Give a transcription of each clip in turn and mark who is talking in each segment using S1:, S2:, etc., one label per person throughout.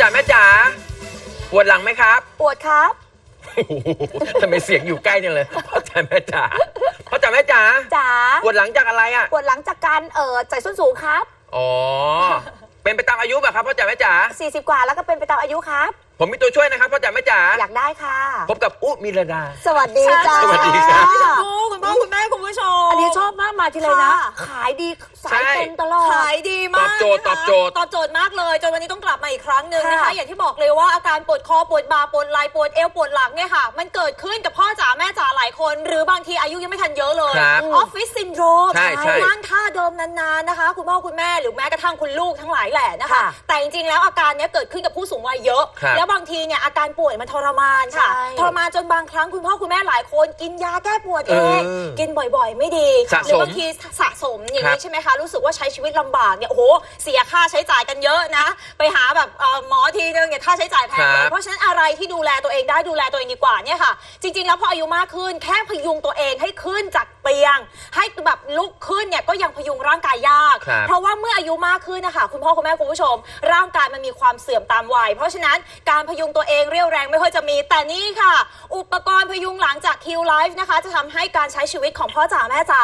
S1: จ๋าแม่จ๋าปวดหลังไหมครับ
S2: ปวดครับ
S1: โอ้โหทำไมเสียงอยู่ใกล้จังเลยพ่อจ๋าแม่จ๋าพ่อจ๋าแม่จ๋า
S2: จ๋า
S1: ปวดหลังจากอะไรอะ
S2: ปวดหลังจากการเออใส่ส้นสูงครับ
S1: อ๋อเป็นไปตามอายุป่ะครับพ่อจ๋าแม่จ๋า
S2: 40 กว่าแล้วก็เป็นไปตามอายุครับ
S1: ผมมีตัวช่วยนะครับพ่อจ๋าแม่จ๋า
S2: อยากได้ค่ะ
S1: พบกับอุมิรดา
S2: สวัสดีจ้า
S1: สวัสดีครับ
S3: โอ้คุณพ่อคุณแม่คุณผู้ชม
S2: อันนี้ชอบมากมาทีไรนะ
S3: ค่ะ
S2: ขายดีสาย
S1: ใช่
S2: เต็มตลอด
S3: ขายดีมาก
S1: ตอบโจทย์
S3: นะคะ
S1: ตอบโจทย์
S3: ตอบโจทย์มากเลย จนวันนี้ต้องกลับมาอีกครั้งหนึ่งนะคะ
S2: ค่ะ
S3: อย่างที่บอกเลยว่าอาการปวดคอปวดบ่าปวดไหล่ปวดเอวปวดหลังเนี่ยค่ะ มันเกิดขึ้นกับพ่อจ๋าแม่จ๋าหลายคน หรือบางทีอายุยังไม่ทันเยอะเลย
S1: ครับ
S3: ออฟฟิศซินโดรม
S1: ใช่ใช่
S3: นั่งท่าเดิมนานๆนะคะ คุณพ่อคุณแม่หรือแม้กระทั่งคุณลูกทั้งหลายแหละนะคะ
S2: ค่ะ
S3: แต่จริงๆแล้วอาการเนี้ยเกิดขึ้นกับผู้สูงวัยเยอะ
S1: ครับ
S3: แล้วบางทีเนี่ยอาการป่วยมันทรมานค่ะ
S2: ใช่
S3: ทรมานจนบางครั้งคุณพ่อคุณแม่หลายคนกินยาแก้ปวดเอง
S1: เออ
S3: กินบ่อยๆ ไม่ดี
S1: สะ
S3: หรื
S1: สม
S3: บางทีสะสมอย่าง
S1: ครั
S3: นี้
S1: บ
S3: ใช่ไหมคะรู้สึกว่าใช้ชีวิตลำบากเนี่ยโอ้โหเสียค่าใช้จ่ายกันเยอะนะ ไปหาแบบเอ่อหมอทีนึงเนี่ยค่าใช้จ่ายแพงเลยเพราะฉะนั้นอะไรที่ดูแลตัวเองได้ดูแลตัวเองดีกว่าเนี่ยค่ะ จริง ๆ แล้วพออายุมากขึ้นแค่พยุงตัวเองให้ขึ้นจากเตียง ให้แบบลุกขึ้นเนี่ยก็ยังพยุงร่างกายยาก
S1: ครับ
S3: เพราะว่าเมื่ออายุมากขึ้นนะคะคุณพ่อคุณแม่คุณผู้ชม ร่างกายมันมีความเสื่อมตามวัย เพราะฉะนั้นการพยุงตัวเองเรี่ยวแรงไม่ค่อยจะมี แต่นี่ค่ะ อุปกรณ์พยุงหลังจาก Q Life นะคะ จะทำให้การใช้ชีวิตของพ่อจ๋าแม่จ๋า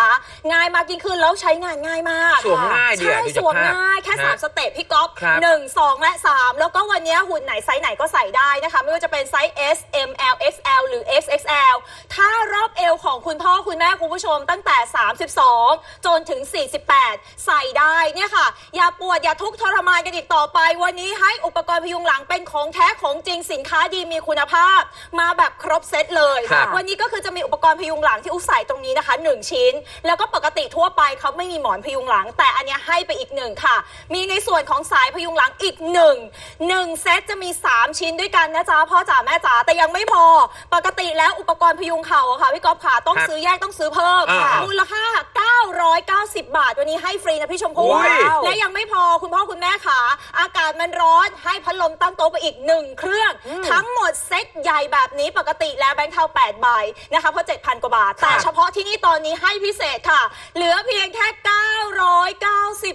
S3: ง่ายมากยิ่งขึ้นแล้วใช้งานง่ายมาก
S1: สวมง่ายดี
S3: ใช่
S1: อะดู
S3: ส
S1: จาก
S3: วม
S1: ภาพ
S3: ง่ายแค่
S1: ฮะ
S3: 3สเต็ปพี่ก๊อฟ
S1: ครับ
S3: หนึ่งสองและ3แล้วก็วันนี้หุ่นไหนไซส์ไหนก็ใส่ได้นะคะ ไม่ว่าจะเป็นไซส์ S M L X L หรือ XXL ถ้ารอบเอวของคุณพ่อคุณแม่คุณผู้ชมตั้งแต่ 32 จนถึง 48 ใส่ได้เนี่ยค่ะ อย่าปวดอย่าทุกข์ทรมานกันอีกต่อไป วันนี้ให้อุปกรณ์พยุงหลังเป็นของแท้ของจริงสินค้าดีมีคุณภาพ มาแบบครบเซตเลย
S1: ครับ
S3: วันนี้ก็คือจะมีอุปกรณ์พยุงหลังที่อุยใส่ตรงนี้นะคะ1ชิ้น แล้วก็ปกติทั่วไปเขาไม่มีหมอนพยุงหลัง แต่อันเนี้ยให้ไปอีกหนึ่งค่ะ มีในส่วนของสายพยุงหลังอีกหนึ่งหนึ่งเซตจะมี 3 ชิ้นด้วยกันนะจ๊ะพ่อจ๋าแม่จ๋าแต่ยังไม่พอ ปกติแล้วอุปกรณ์พยุงเข่าอะค่ะพี่ก๊อฟขาต้อง
S1: ครับ
S3: ซื้อแยกต้องซื้อเพิ่ม
S1: อ่า
S3: มูลค่า 990 บาท วันนี้ให้ฟรีนะพี่ชมพู่
S1: โอ้ย
S3: และยังไม่พอคุณพ่อคุณแม่ขาอากาศมันร้อนให้พัดลมตั้งโต๊ะไปอีกหนึ่งเครื่อง ทั้งหมดเซ็ตใหญ่แบบนี้ปกติแล้วแบงค์เทา8ใบนะคะเพราะ 7,000 กว่าบาท แต่เฉพาะที่นี่ตอนนี้ให้พิเศษค่ะ เหลือเพียงแค่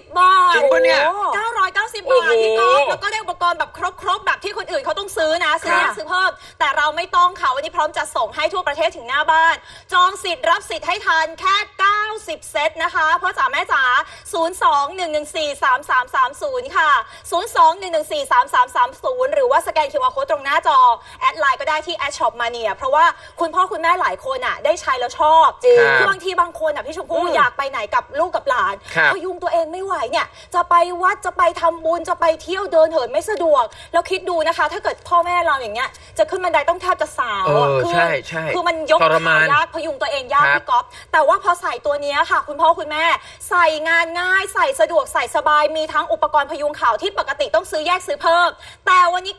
S3: 990 บาท
S1: จริงปะเนี่ย
S3: 990
S1: โอ้
S3: บา
S1: โห
S3: ทพี่ก๊อฟแล้วก็ได้อุปกรณ์แบบครบๆแบบที่คนอื่นเขาต้องซื้อนะซื้อแยก
S2: ค่ะ
S3: ซื้อเพิ่มแต่เราไม่ต้องค่ะวันนี้พร้อมจะส่งให้ทั่วประเทศถึงหน้าบ้าน จองสิทธิ์รับสิทธิ์ให้ทันแค่ 90เซตนะคะพ่อจ๋าแม่จ๋า 02-114-3330 ค่ะ 02-114-3330 หรือว่าสแกน QR Code ตรงหน้าจอ แอดไลน์ก็ได้ที่ Ad Shop Mania เพราะว่าคุณพ่อคุณแม่หลายคนอะได้ใช้แล้วชอบ
S2: จริง
S3: คือบางทีบางคนอะพี่ชมพู่อยากไปไหนกับลูกกับหลาน
S1: ครับ
S3: พยุงตัวเองไม่ไหวเนี่ย จะไปวัดจะไปทำบุญจะไปเที่ยวเดินเหินไม่สะดวก แล้วคิดดูนะคะ ถ้าเกิดพ่อแม่เราอย่างเงี้ยจะขึ้นบันไดต้องแทบจะสาวอะ
S1: เออ
S3: คื
S1: ใช่ใช่
S3: คือมันยก
S1: ทรมาน
S3: ขายากพยุงตัวเองยาก
S1: ครับ
S3: พี่ก๊อฟแต่ว่าพอใส่ตัวเนี้ยค่ะ คุณพ่อคุณแม่ ใส่งานง่ายใส่สะดวกใส่สบายมีทั้งอุปกรณ์พยุงเข่าที่ปกติต้องซื้อแยกซื้อเพิ่ม แต่วันนี้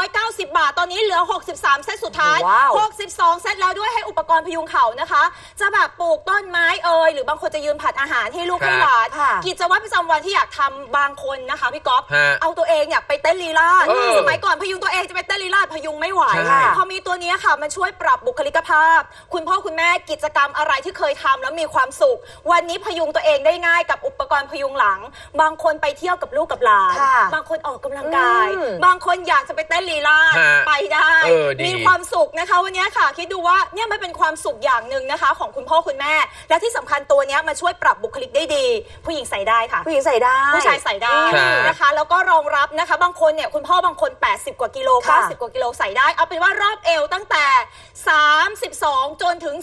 S3: 990 บาท ตอนนี้เหลือ 63 เซตสุดท้าย
S2: ว้าว
S3: 62 เซตแล้วด้วยให้อุปกรณ์พยุงเข่านะคะ จะแบบปลูกต้นไม้เอ่ยหรือบางคนจะยืนผัดอาหารให้ลูก
S1: ครับ
S3: ให้หลาน
S2: ค่ะ
S3: กิจวัตรประจำวันที่อยากทำบางคนนะคะพี่ก๊อฟ
S1: ฮะ
S3: เอาตัวเองเนี่ยไปเต้นลีลาด
S1: เออ
S3: สมัยก่อนพยุงตัวเองจะไปเต้นลีลาดพยุงไม่ไหว
S1: ใช่
S3: พอมีตัวเนี้ยค่ะ มันช่วยปรับบุคลิกภาพ คุณพ่อคุณแม่กิจกรรมอะไรที่เคยทำแล้วมีความสุข วันนี้พยุงตัวเองได้ง่ายกับอุปกรณ์พยุงหลัง บางคนไปเที่ยวกับลูกกับหลาน
S2: ค่ะ
S3: บางคนออกกำลังกาย
S2: อืม
S3: บางคนอยากจะไปเต้นลีลาด
S1: ฮะ
S3: ไปได้
S1: เออดี
S3: มีความสุขนะคะ วันนี้ค่ะ คิดดูว่าเนี่ยมันเป็นความสุขอย่างหนึ่งนะคะ ของคุณพ่อคุณแม่ และที่สำคัญตัวเนี้ยมาช่วยปรับบุคลิกได้ดี ผู้หญิงใส่ได้ค่ะ
S2: ผู้หญิงใส่ได้
S3: ผู้ชายใส่ได้
S1: ครับ
S3: นะคะ แล้วก็รองรับนะคะ บางคนเนี่ยคุณพ่อบางคน 80 กว่ากิโล
S2: ค่ะ
S3: 90 กว่ากิโลใส่ได้ เอาเป็นว่ารอบเอวตั้งแต่ 32 จนถึง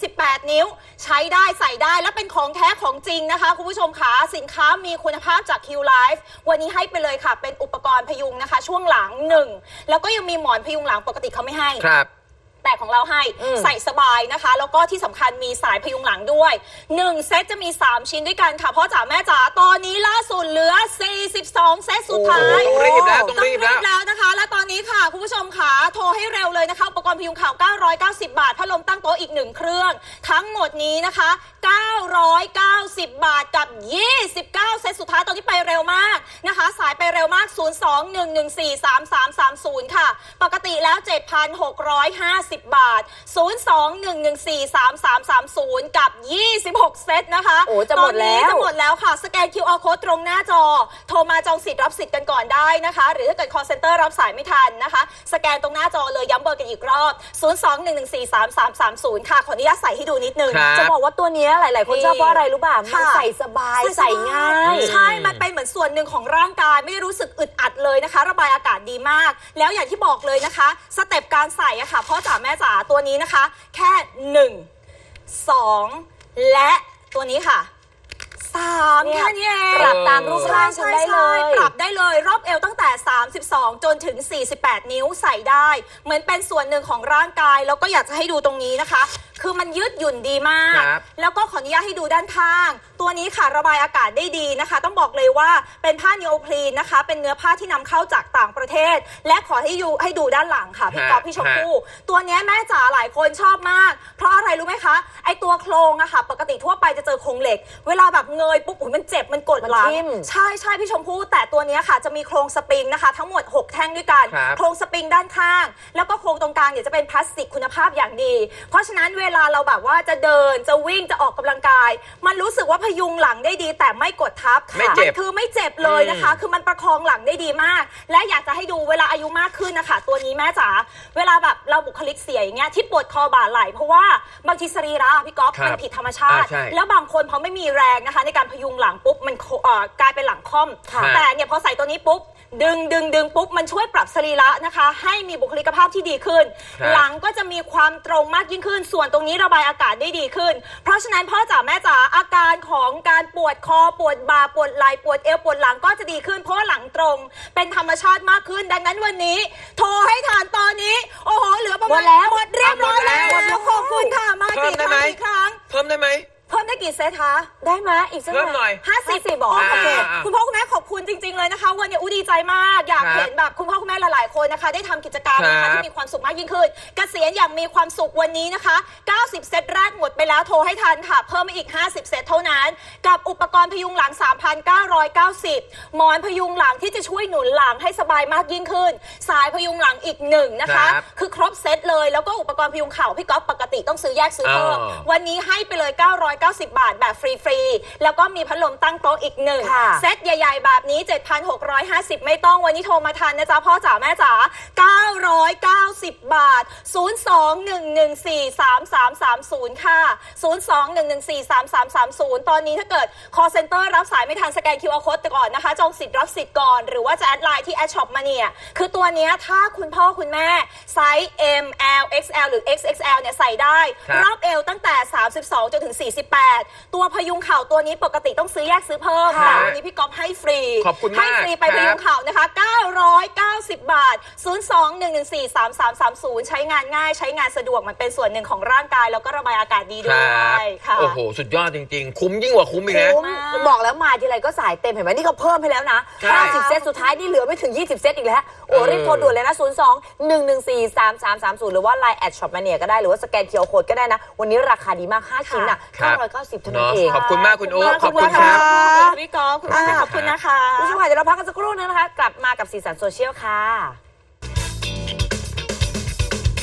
S3: 48 นิ้ว ใช้ได้ใส่ได้และเป็นของแท้ของจริงนะคะ คุณผู้ชมคะสินค้ามีคุณภาพจาก Q Life วันนี้ให้ไปเลยค่ะ เป็นอุปกรณ์พยุงนะคะ ช่วงหลังหนึ่งแล้วก็ยังมีหมอนพยุงหลังปกติเขาไม่ให้
S1: ครับ
S3: แต่ของเราให้
S2: อืม
S3: ใส่สบายนะคะ แล้วก็ที่สำคัญมีสายพยุงหลังด้วย 1 เซตจะมี 3 ชิ้นด้วยกันค่ะพ่อจ๋าแม่จ๋าตอนนี้ล่าสุดเหลือ 42 เซตสุดท้าย
S1: โอ้ต้องรีบแล้วต้องรีบแล้ว
S3: แล้วนะคะและตอ นนี้ค่ะ คุณผู้ชมค่ะโทรให้เร็วเลยนะคะอุปกรณ์พยุงข่าว 990 บาทพัดลมตั้งโต๊ะอีก1เครื่อง ทั้งหมดนี้นะคะ 990 บาทกับ 29 เซตสุดท้ายตอนนี้ไปเร็วมากนะคะ สายไปเร็วมาก 02-114-3330 ค่ะ ปกติแล้ว 7,650 190บาท 02-114-3330 กับ 26 เซตนะคะ
S2: โอ้จะหมดแล้ว
S3: ตอนนี้จะหมดแล้วค่ะ สแกน QR code ตรงหน้าจอ โทรมาจองสิทธิ์รับสิทธิ์กันก่อนได้นะคะ หรือถ้าเกิด call center รับสายไม่ทันนะคะ สแกนตรงหน้าจอเลยย้ำเบอร์กันอีกรอบ 02-114-3330 ค่ะ ขออนุญาตใส่ให้ดูนิดนึง
S1: ครับ
S2: จะบอกว่าตัวเนี้ยหลาย ๆ คน
S3: นี่
S2: ชอบเพราะอะไรรู้ป่ะมัน
S3: ค่ะ
S2: ใส่สบายใส่ง่าย
S3: ใช่ มันเป็นเหมือนส่วนหนึ่งของร่างกายไม่ได้รู้สึกอึดอัดเลยนะคะ ระบายอากาศดีมาก แล้วอย่างที่บอกเลยนะคะ สเต็ปการใส่อะค่ะพ่อจ๋าแม่จ๋าตัวนี้นะคะ แค่1 2และตัวนี้ค่ะ สาม
S2: เนี่ย
S3: แค่นี้เอง
S2: ปรับตามรูปร่างคุณได้เลย
S3: ปรับได้เลยรอบเอวตั้งแต่ 32 จนถึง 48 นิ้วใส่ได้ เหมือนเป็นส่วนหนึ่งของร่างกาย แล้วก็อยากจะให้ดูตรงนี้นะคะ คือมันยืดหยุ่นดีมาก
S1: ครับ
S3: แล้วก็ขออนุญาตให้ดูด้านข้าง ตัวนี้ค่ะระบายอากาศได้ดีนะคะ ต้องบอกเลยว่าเป็นผ้านีโอพรีนนะคะ เป็นเนื้อผ้าที่นำเข้าจากต่างประเทศ และขอให้ดูให้ดูด้านหลังค่ะพี่
S1: ฮะ
S3: กอฟพี่ชมพู่ตัวเนี้ยแม่จ๋าหลายคนชอบมาก เพราะอะไรรู้ไหมคะ ไอตัวโครงอะค่ะ ปกติทั่วไปจะเจอโครงเหล็ก เวลาแบบเงยปุ๊บอุ๊ยมันเจ็บมันกดหลั
S2: มัน
S3: ง
S2: ทิ่ม
S3: ใช่ใช่พี่ชมพู่แต่ตัวเนี้ยค่ะ จะมีโครงสปริงนะคะ ทั้งหมด 6 แท่งด้วยกัน
S1: ครับ
S3: โครงสปริงด้านข้าง แล้วก็โครงตรงกลางเนี่ยจะเป็นพลาสติกคุณภาพอย่างดี เพราะฉะนั้นเวลาเราแบบว่าจะเดินจะวิ่งจะออกกำลังกาย มันรู้สึกว่าพยุงหลังได้ดี แต่ไม่กดทับ
S1: ไม่เจ็บ
S3: นคือไม่เจ็บเลยนะคะ คือมันประคองหลังได้ดีมาก และอยากจะให้ดูเวลาอายุมากขึ้นนะคะ ตัวนี้แม่จ๋าเวลาแบบเราบุคลิกเสียอย่างเงี้ยที่ปวดคอบ่าไหล่เพราะว่าบางทีสรีระอะพี่ก๊อฟ
S1: ครับ
S3: มันผิดธรรมชาติ
S1: อ่าใช่
S3: แล้วบางคนพอไม่มีแรงนะคะ ในการพยุงหลังปุ๊บมันโคเอ่อกลายเป็นหลังค่อม
S1: ค่ะ
S3: แต่เนี่ยพอใส่ตัวนี้ปุ๊บ ดึงดึงดึงปุ๊บ มันช่วยปรับสรีระนะคะ ให้มีบุคลิกภาพที่ดีขึ้น
S1: ครับ
S3: หลังก็จะมีความตรงมากยิ่งขึ้น ส่วนตรงนี้ระบายอากาศได้ดีขึ้น เพราะฉะนั้นพ่อจ๋าแม่จ๋าอาการของการปวดคอปวดบ่าปวดไหล่ปวดเอวปวดหลังก็จะดีขึ้น เพราะว่าหลังตรง เป็นธรรมชาติมากขึ้น ดังนั้นวันนี้ โทรให้ทานตอนนี้ โอ้โหเหลือประมาณ
S2: หมดแล้ว
S3: หมดเรียบร้อย
S1: หมดแล้
S3: แล้ววขอบคุณค่ะมา
S1: เพิ่ม
S3: กี่
S1: ได้
S3: ค
S1: ไหม
S3: รั้งกี่ครั้ง
S1: เพิ่มได้ไหม
S3: เพิ่มได้กี่เซตคะ
S2: ได้ไหมอีกสัก
S1: เพิ่มหน่อย
S3: ห้าสิบ
S2: 50บอก
S3: โอเค
S1: อ่าอ่า
S3: คุณพ่อคุณแม่ขอบ คุณจริง ๆ เลยนะคะ วันนี้อู้ดีใจมาก อยาก
S1: ครับ
S3: เห็นแบบคุณพ่อคุณแม่หลายๆคนนะคะ ได้ทำกิจกรรมนะ
S1: ครั
S3: คะ
S1: บ
S3: ที่มีความสุขมากยิ่งขึ้น เกษียณอย่างมีความสุขวันนี้นะคะ 90 เซตแรกหมดไปแล้วโทรให้ทันค่ะ เพิ่มมาอีก 50 เซตเท่านั้น กับอุปกรณ์พยุงหลัง 3,990 หมอนพยุงหลังที่จะช่วยหนุนหลังให้สบายมากยิ่งขึ้น สายพยุงหลังอีกหนึ่งนะคะ
S1: ครับ
S3: คือครบเซตเลยแล้วก็อุปกรณ์พยุงเข่าพี่ก๊อฟปกติต้องซื้อแยกซื้อเพิ่ม
S1: อ๋อ
S3: วันนี้ให้ไปเลย 990 บาทแบบฟรี ๆ แล้วก็มีพัดลมตั้งโต๊ะอีกหนึ่ง
S2: ค่ะ
S3: เซตใหญ่ ๆ แบบนี้ 7,650 ไม่ต้องวันนี้โทรมาทันนะจ๊ะพ่อจ๋าแม่จ๋า990 บาท 02-114-3330 ค่ะ 02-114-3330 ตอนนี้ถ้าเกิด call center รับสายไม่ทันสแกน QR code ก่อนนะคะ จองสิทธิ์รับสิทธิ์ก่อน หรือว่าจะแอดไลน์ที่แอดช็อปมาเนี่ย คือตัวเนี้ยถ้าคุณพ่อคุณแม่ไซส์ M L XL หรือ XXL เนี่ยใส่ได้
S1: ครับ
S3: รอบเอวตั้งแต่ 32 จนถึง 48 ตัวพยุงเข่าตัวนี้ปกติต้องซื้อแยกซื้อเพิ่ม
S1: ค่ะ
S3: แต่วันนี้พี่ก๊อฟให้ฟรี
S1: ขอบคุณมาก
S3: ให้ฟรีไป
S1: ครับ
S3: พยุงเข่านะคะ 990 บาท 02-114-3330 ใช้งานง่ายใช้งานสะดวกมันเป็นส่วนหนึ่งของร่างกาย แล้วก็ระบายอากาศดีด้วยค่ะ
S1: โอ้โห สุดยอดจริง ๆ คุ้มยิ่งกว่าคุ้มอีกนะ
S2: คุ้มบอกแล้วมาทีไรก็สายเต็มเห็นไหมนี่เขาเพิ่มให้แล้วนะ
S1: ใช่
S2: 50เซตสุดท้ายนี่เหลือไม่ถึง 20 เซตอีกแล้วโอ้
S1: เออ
S2: รีบโทรด่วนเลยนะ 02 114 3330 หรือว่า Line แอดช็อปมาเนี่ยก็ได้หรือว่าสแกนเคียร์โคดก็ได้นะ วันนี้ราคาดีมาก 5 ชิ้นอะ
S1: ครับ
S2: 990เท่านั้น
S1: เนาะ
S2: เอง
S1: ขอบคุณมากคุณโอ๊คขอบคุณ
S3: ข
S1: ค
S3: อบ
S1: รับ
S3: คุณค่ะคุณพี่ก๊อฟคุณแม่ขอบคุณนะคะ
S2: ผู้ชมค่ะเดี๋ยวเราพักกันสักครู่นึงนะคะ กลับมากับสีสันโซเชียลค่ะ